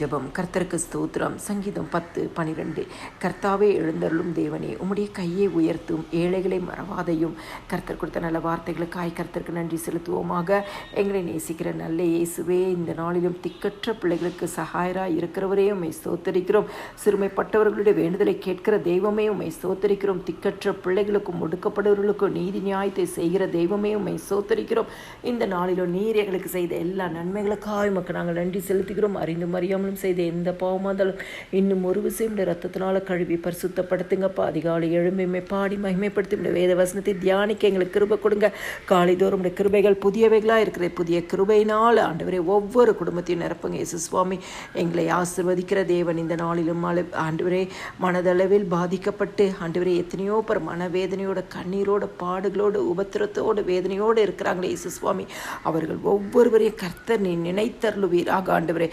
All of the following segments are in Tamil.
ஜெபம். கர்த்தருக்கு ஸ்தோத்திரம். சங்கீதம் பத்து பனிரெண்டு. கர்த்தாவே எழுந்தருளும் தேவனே உம்முடைய கையை உயர்த்தும் ஏழைகளை மறவாதையும். கர்த்தர் கொடுத்த நல்ல வார்த்தைகளுக்காய் கர்த்தருக்கு நன்றி செலுத்துவோமாக. எங்களை நேசிக்கிற நல்ல இயேசுவே இந்த நாளிலும் திக்கற்ற பிள்ளைகளுக்கு சகாயராக இருக்கிறவரே உம்மை ஸ்தோத்தரிக்கிறோம். சிறுமைப்பட்டவர்களுடைய வேண்டுதலை கேட்கிற தெய்வமே உம்மை ஸ்தோத்தரிக்கிறோம். திக்கற்ற பிள்ளைகளுக்கும் ஒடுக்கப்படுவர்களுக்கும் நீதி நியாயத்தை செய்கிற தெய்வமே உம்மை ஸ்தோத்தரிக்கிறோம். இந்த நாளிலும் நீர் எங்களுக்கு செய்த எல்லா நன்மைகளுக்காக உமக்கு நாங்கள் நன்றி செலுத்துகிறோம். அறிந்தும் அறியாமலும் செய்த எந்த பாவமாதலும் இன்னும் ஒரு விசையுடைய ரத்தத்தினால கழுவி பரிசுத்தப்படுத்துங்கப்பா. அதிகாலை எழுமையுமே பாடி மகிமைப்படுத்தி உடைய வேத வசனத்தை தியானிக்க எங்களுக்கு கிருபை கொடுங்க. காலைதோறும் உடைய கிருபைகள் புதியவைகளாக இருக்கிற புதிய கிருபையினால் ஆண்டவரே ஒவ்வொரு குடும்பத்தையும் நிரப்புங்க. இயேசு சுவாமி எங்களை ஆசிர்வதிக்கிற தேவன் இந்த நாளிலும் ஆண்டவரே மனதளவில் பாதிக்கப்பட்டு ஆண்டவரே எத்தனையோ பேர் மனவேதனையோட கண்ணீரோட பாடுகளோடு உபத்திரத்தோடு வேதனையோடு இருக்கிறாங்களே. இயேசு சுவாமி அவர்கள் ஒவ்வொருவரையும் கர்த்தர் நீ நினைத்தருளுவீராக ஆண்டவரே.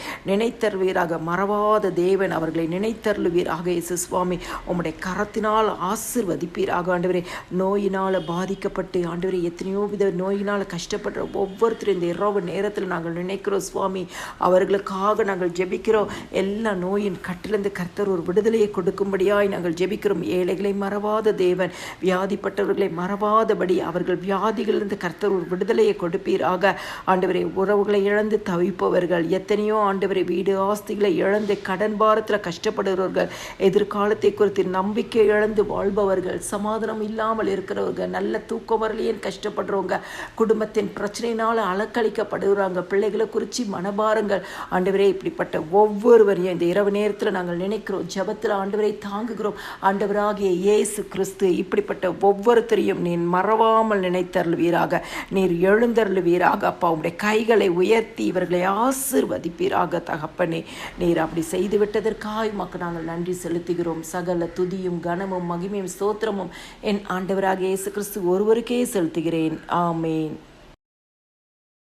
நினைத்தருவீராக மறவாத தேவன் அவர்களை நினைத்தருளுவீராக இயேசு சுவாமி. உம்முடைய கரத்தினால் ஆசிர்வதிப்பீராக ஆண்டவரே. நோயினால் பாதிக்கப்பட்டு ஆண்டவரே எத்தனையோ வித நோயினால் கஷ்டப்படுற ஒவ்வொருத்தரும் இந்த இரவு நேரத்தில் நாங்கள் நினைக்கிறோம் சுவாமி. அவர்களுக்காக நாங்கள் ஜெபிக்கிறோம். எல்லா நோயின் கட்டிலிருந்து கர்த்தர் ஒரு விடுதலையை கொடுக்கும்படியாய் நாங்கள் ஜெபிக்கிறோம். ஏழைகளை மறவாத தேவன் வியாதிப்பட்டவர்களை மறவாதபடி அவர்கள் வியாதிகளிலிருந்து கர்த்தர் ஒரு விடுதலையை கொடுப்பீராக. ஆண்டவரை உறவுகளை இழந்து தவிப்பவர்கள் எத்தனையோ ஆண்டவரை வீடு ஆஸ்திகளை இழந்து கடன் பாரத்தில் கஷ்டப்படுகிறவர்கள் எதிர்காலத்தை குறித்து நம்பிக்கை இழந்து வாழ்பவர்கள் சமாதானம் இல்லாமல் இருக்கிறவர்கள் நல்ல தூக்கம் வரலையேன்னு கஷ்டப்படுறவங்க குடும்பத்தின் பிரச்சனையினால் அலக்களிக்கப்படுகிறாங்க பிள்ளைகளை குறித்து மனபாரங்கள். ஆண்டவரே இப்படிப்பட்ட ஒவ்வொருவரையும் இந்த இரவு நேரத்தில் நாங்கள் நினைக்கிறோம் ஜெபத்தில் ஆண்டவரை தாங்குகிறோம். ஆண்டவராகிய இயேசு கிறிஸ்து இப்படிப்பட்ட ஒவ்வொருத்தரையும் நீ மறவாமல் நினைத்தருள்வீராக. நீர் எழுந்தருளுவீராக. அப்பா உடைய கைகளை உயர்த்தி இவர்களை ஆசிர்வதிப்பீராக தகப்பனே. நீர் அப்படி செய்து விட்டதற்காக உமக்கு நாங்கள் நன்றி செலுத்துகிறோம். சகல துதியும் கனமும் மகிமையும் ஸ்தோத்திரமும் என் ஆண்டவராக இயேசு கிறிஸ்து ஒருவருக்கே செலுத்துகிறேன். ஆமேன்.